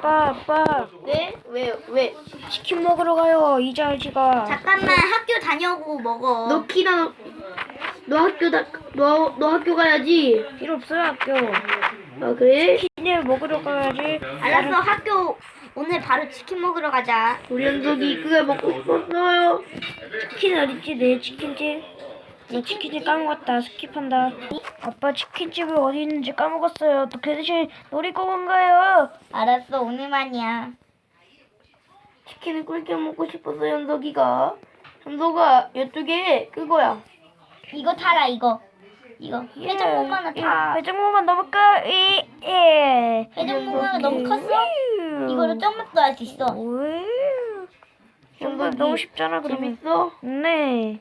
아빠 아빠 왜? 왜? 왜? 치킨 먹으러 가요 이자지가 잠깐만 학교 다녀오고 먹어. 너 키나 너, 너 학교 다, 너, 너 학교 가야지. 필요 없어요 학교 아, 그래? 치킨을 먹으러 가야지 알았어 학교 오늘 바로 치킨 먹으러 가자. 우리 현석이 그게 먹고 싶었어요. 치킨 어딨지 내 치킨집 나 치킨집 까먹었다 스킵한다 아빠 치킨집이 어디 있는지 까먹었어요 또그 대신 놀이공원 가요 알았어 오늘만이야. 치킨을 꿀게 먹고 싶어서 현석이가. 현석아, 이쪽에 그거야. 이거 타라 이거. 이거 예, 타. 회전목만 넘을까? 이, 예. 회전목마가 너무 컸어? 이거로 점프도 할수 있어. 현석이 너무 쉽잖아 그러면 재밌어? 네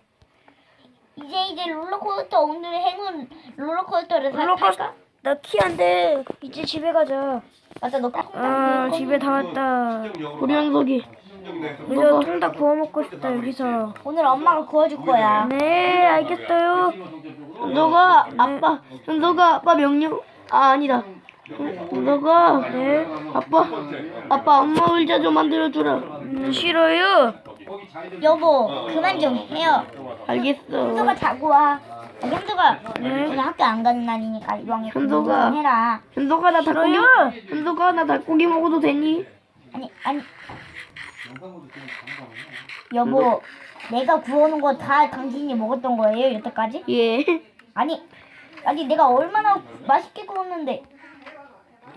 이제 이제 롤러코스터 오늘의 행운 롤러코스터를 사- 롤러코스터 탈까? 나키안 돼. 이제 집에 가자. 맞아 너아 집에 다 왔다. 우리 현석이. 여기서 통닭 구워 먹고 싶다 여기서. 오늘 엄마가 구워줄 거야. 네 알겠어요. 현석아, 아빠, 현석아, 아빠 명령. 아, 아니다. 현석아, 네. 아빠, 아빠 엄마 의자 좀 만들어주라. 음, 싫어요 여보 그만 좀 해요. 알겠어. 현수가 자고 와. 네. 오늘 학교 안 가는 날이니까 이왕에 좀 해라. 현석아, 나 닭고기. 현석아, 나 닭고기 먹어도 되니? 아니 아니 여보 내가 구워놓은 거 다 당신이 먹었던 거예요 여태까지? 예. 아니 아니 내가 얼마나 맛있게 구웠는데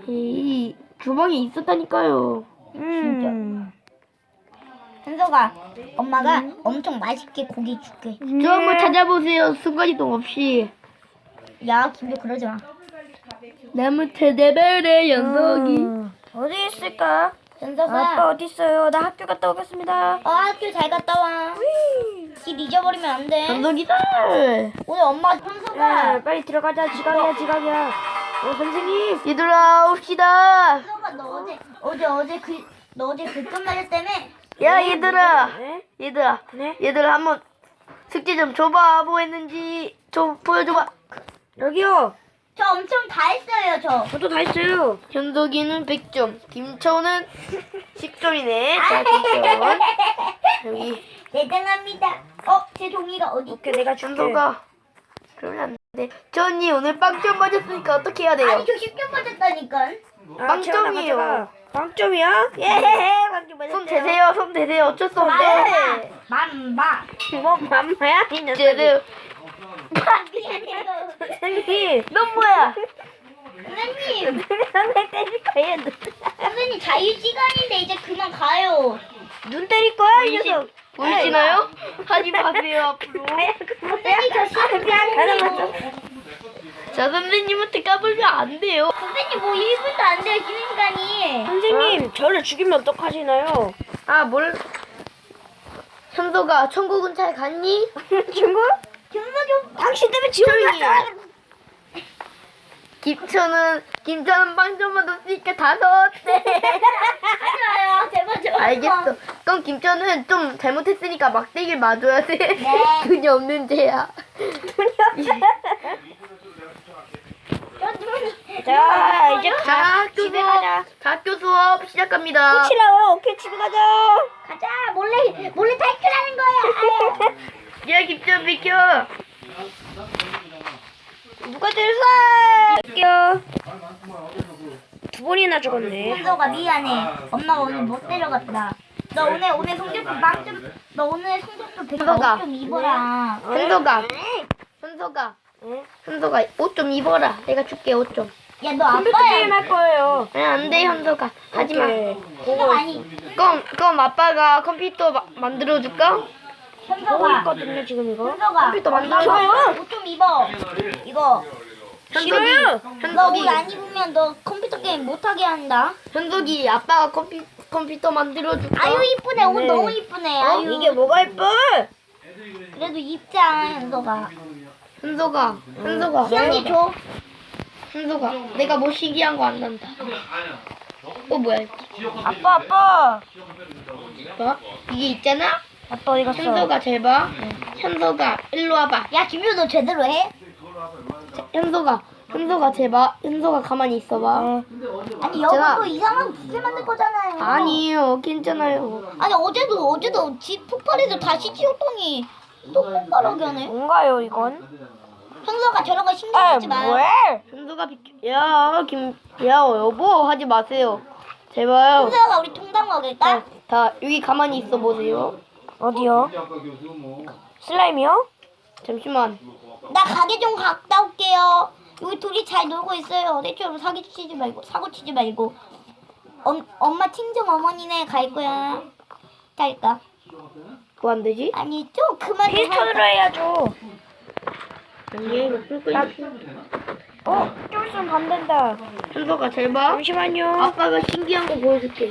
이 주방에 있었다니까요. 음 현서가 엄마가 엄청 맛있게 고기 줄게 저 한번 찾아보세요. 순간이동 없이. 야 김도 그러지 마 나무 테데벨의 연석이. 음, 어디 있을까? 현서가 아빠 어디 있어요? 나 학교 갔다 오겠습니다. 어 학교 잘 갔다 와 길 잊어버리면 안 돼 연석이다. 오늘 엄마 야, 현서가 빨리 들어가자. 지각이야, 지각이야. 어, 선생님. 얘들아, 옵시다. 현서가 너 어제 어제 어제 그 너 어제 글끔 맞았다며 야, 얘들아. 네? 얘들아. 네? 얘들아, 한번 숙제 좀 줘봐. 뭐 했는지. 좀 보여줘봐. 여기요. 저 엄청 다 했어요 저 저도 다 했어요. 현석이는 100점. 김초는 10점이네. 자, 김천. 여기. 대단합니다 어제 종이가 어디 오케이, 내가 줄게. 현석아. 그러면 안 돼. 저 언니 오늘 빵점 맞았으니까 어떻게 해야 돼요? 아니 저 10점 맞았다니까 아, 빵점이에요. 빵점이야? 예, 빵점 맞았어요. 손 대세요, 손 대세요. 어쩔 수 없네. 맘마 뭐, 맘마야? 이 녀석이. 선생님. 넌 뭐야? 선생님 선생님 때릴 거예요. 눈. 선생님 자유시간인데 이제 그만 가요 눈 때릴 거야, 이 녀석. 보이시나요? 하지 마세요, 앞으로. 선생님 저 시간 미안해요 자, 선생님한테 까불면 안 돼요. 선생님 뭐 1분도 안 돼요 쉬는 시간이 선생님, 저를 죽이면 어떡하시나요? 아, 뭘. 현도가 천국은 잘 갔니? 친구? 경석이 당신 때문에 지옥이. 해. 김천은, 김천은 빵점만 넣었으니까 다섯 대. 하지 마요 제발 제발 알겠어. 그럼 김천은 좀 잘못했으니까 막대기를 맞아야 돼. 네. 돈이 없는 죄야. 돈이 없어요. 저 자, 이제 자, 가. 학교 집에 수업, 가자. 자, 학교 수업 시작합니다. 치라워. 오케이, 집에 가자. 가자 몰래 몰래 탈출하는 거야 야, 김천 비켜. 누가 때렸어? 할게요. 두 번이나 죽었네. 현서가 미안해 엄마가 오늘 못 데려갔다 너 오늘 오늘 성적표 빵점 너 오늘 성적표 100 현서가. 좀 입어라 현서가. 현서가. 응? 현서가 옷 좀 입어라. 내가 줄게, 옷 좀. 야 너 컴퓨터 게임 아빠야 할 거예요. 아, 안 돼, 현서가. 하지 마. 오케이. 아니 그럼, 그럼 아빠가 컴퓨터 마, 만들어줄까? 보고 현서가 있거든요, 지금 이거. 현서가 컴퓨터 만들어줘요. 옷좀 입어 이거 싫어요. 너 현석이, 옷 안 입으면 너 컴퓨터 게임 못하게 한다 현석이 아빠가 컴퓨, 컴퓨터 만들어줄까? 아유 이쁘네 옷 네. 너무 이쁘네 어? 아유 이게 뭐가 예뻐? 그래도 입자 현서가 현석아, 현석아. 시연이 줘 현석아, 내가 뭐 시기한 거 안 난다. 어, 뭐야, 이거. 아빠, 아빠. 뭐? 이게 있잖아? 아빠 어디 갔어? 현석아, 잘 봐. 현석아, 일로 와봐. 야 김유 너 제대로 해? 현석아, 현서가 제발 현서가 가만히 있어봐. 네. 아니 또 이상한 기술 만들 거잖아요. 아니에요 괜찮아요. 아니 어제도 어제도 집 폭발해서 다시 지었더니 또 폭발하게 하네. 뭔가요 이건? 현서가 저런 거 신경 아 쓰지 마. 뭐해? 현서가 비켜. 야 김 야 여보 하지 마세요. 제발. 현서가 우리 통닭 먹을까? 다 여기 가만히 있어 보세요. 어디요? 슬라임이요? 잠시만. 나 가게 좀 갔다 올게요. 여기 둘이 잘 놀고 있어요. 내처럼 사기 치지 말고 사고 치지 말고. 엄, 엄마 친정 어머니네 갈 거야. 갈까? 뭐안 되지? 아니 좀 그만 좀 피스톤으로 할까? 해야죠. 아니 이거 풀 거야. 어? 좀 있으면 밤 된다. 현서가 제발. 잠시만요. 아빠가 신기한 거 보여줄게.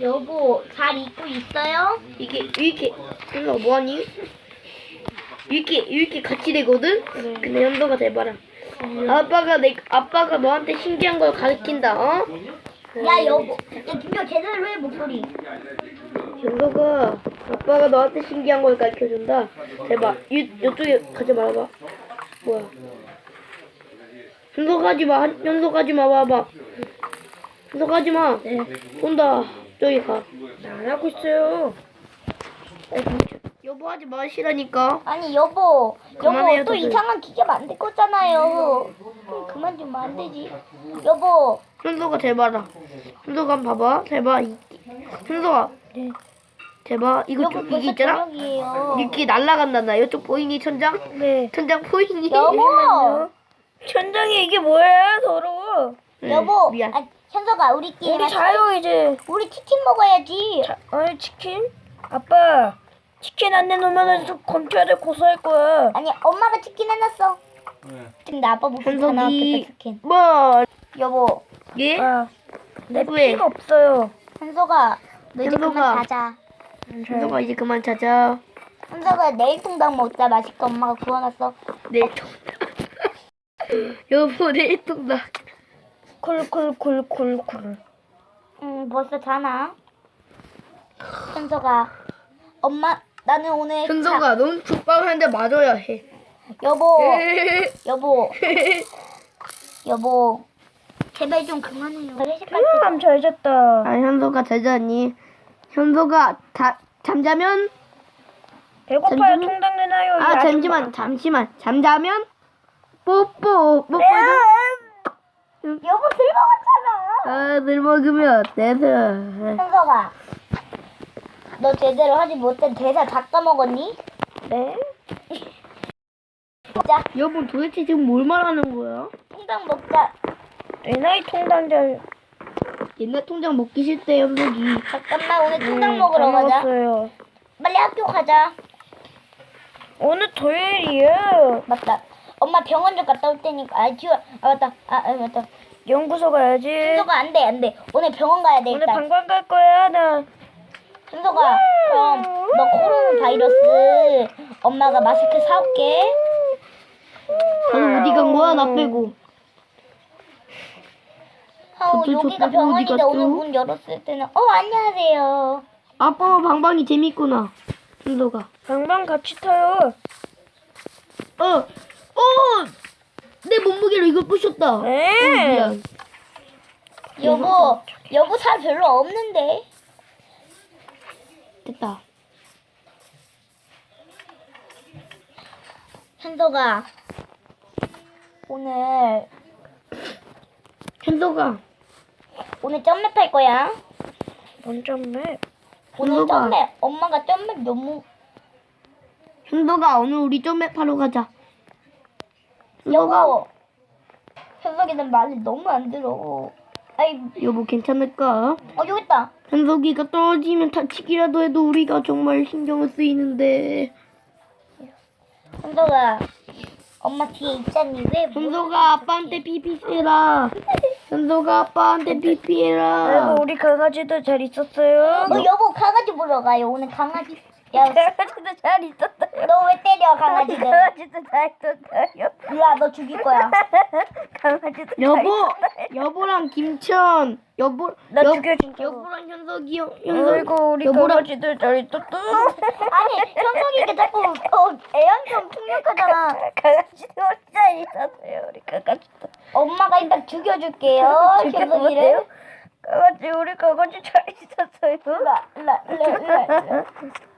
여보 잘 입고 있어요? 이게 이렇게 현서가 뭐하니? 이렇게 이렇게 같이 되거든. 네. 근데 현서가 제발아. 아빠가 내 아빠가 너한테 신기한 걸 가르친다. 어? 야 여보 야 김여 제대로 해 목소리. 현서가 아빠가 너한테 신기한 걸 가르쳐 준다. 제발 이 이쪽에 가지 말아봐. 뭐야? 가지 마. 가지 마. 봐봐. 가지 마. 네. 온다. 저기 가. 안 하고 있어요. 여보 하지 마시라니까. 아니 여보 그만해요, 여보 또 다들. 이상한 기계 만들 거잖아요. 그럼 그만 좀안 되지. 여보 현서가 제발아. 현서가 한번 봐봐. 이- 현서가. 네. 제발. 이거 좀 이게 있잖아. 저녁이에요. 이렇게 날라간다 나. 이쪽 보이니 천장? 네. 천장 보이니? 여보 천장이 이게 뭐야 서로? 응, 여보 미안. 아, 현서가 우리끼리 우리 자요 이제. 우리 치킨 먹어야지. 자, 아니 치킨? 아빠 치킨 안 내놓으면 좀 검찰에 고소할 거야. 아니 엄마가 치킨 해놨어. 근데 아빠 목소리 다 나왔겠다 현석이 치킨. 뭐? 여보 예? 아, 내 왜? 피가 없어요. 현서가 너 이제 현서가. 그만 자자. 현서가 이제 그만 자자. 현서가 내일 통닭 먹자 맛있게 엄마가 구워놨어. 내일 통닭. 여보 내일 통닭. 쿨쿨쿨쿨쿨. 응 벌써 자나? 현서가 엄마 나는 오늘 현서가 넌 족발 한대 맞아야 해. 자- 여보 여보 여보 제발 좀 그만해요. 회식할 때 음, 잘 잤다. 아 현서가 잘 자니? 현서가 자, 잠자면? 배고파요. 잠시만. 통닭. 이아 아줌마. 잠시만 잠시만 잠자면? 뽀뽀 뽀뽀. 여보 술 먹었잖아. 아들 먹으면 어때서? 현서가 너 제대로 하지 못한 대사 다 까먹었니? 네? 자 여보 도대체 지금 뭘 말하는 거야? 통닭 먹자. 내놔 이 통닭들. 옛날 통장 먹기 싫대 현석이. 잠깐만 오늘 통닭 음, 먹으러 다 가자. 먹었어요. 빨리 학교 가자. 오늘 토요일이에요. 맞다. 엄마 병원 좀 갔다 올 테니까. 아 지워. 아 맞다. 아, 아 맞다. 연구소 가야지. 현서가 안 돼, 안 돼. 오늘 병원 가야 돼, 오늘 일단. 방광 갈 거야 나. 현서가, 그럼 너 코로나 바이러스 엄마가 마스크 사올게. 다들 어디 간 거야 나 빼고. 하우, 저쪽, 여기가 저쪽 병원인데 갔죠? 오늘 문 열었을 때는, 어, 안녕하세요. 아빠 방방이 재밌구나. 현서가. 방방 같이 타요. 어, 어, 내 몸무게로 이걸 부셨다. 네. 어, 미안. 여보, 여보 살 별로 없는데. 됐다. 현서가, 오늘, 현서가. 오늘 점맵 할 거야. 원점매. 오늘 현서가. 점맵, 엄마가 점맵 너무, 현서가 오늘 우리 점맵 하러 가자. 여보, 현석이는 말을 너무 안 들어. 아이, 여보 괜찮을까? 어, 여기 있다. 현석이가 떨어지면 다치기라도 해도 우리가 정말 신경을 쓰이는데. 현석아, 엄마 뒤에 있잖니. 왜? 뭐- 현서가 아빠한테 피피해라. 현서가 아빠한테 피피해라. 그리고 우리 강아지도 잘 있었어요. 어, 여보, 강아지 보러 가요. 오늘 강아지. 야, 강아지도 잘 있었어요. 너왜 때려 강아지들? 강아지도 다 있었어요. 일로와 너 죽일 거야. 강아지도 다 여보. 여보랑 김천, 여보, 나 여- 죽여 진짜. 여보랑 현석이 형, 현석, 아이고 우리 여보랑 강아지들 잘 있었어. 아니 현석이가 자꾸 어, 애완견 폭력하잖아. 강아지들 혼자 있었어요. 우리 강아지들. 엄마가 일단 죽여줄게요. 현석이를. 강아지 우리 강아지 잘 있었어요. 일로와 일로와 일로와.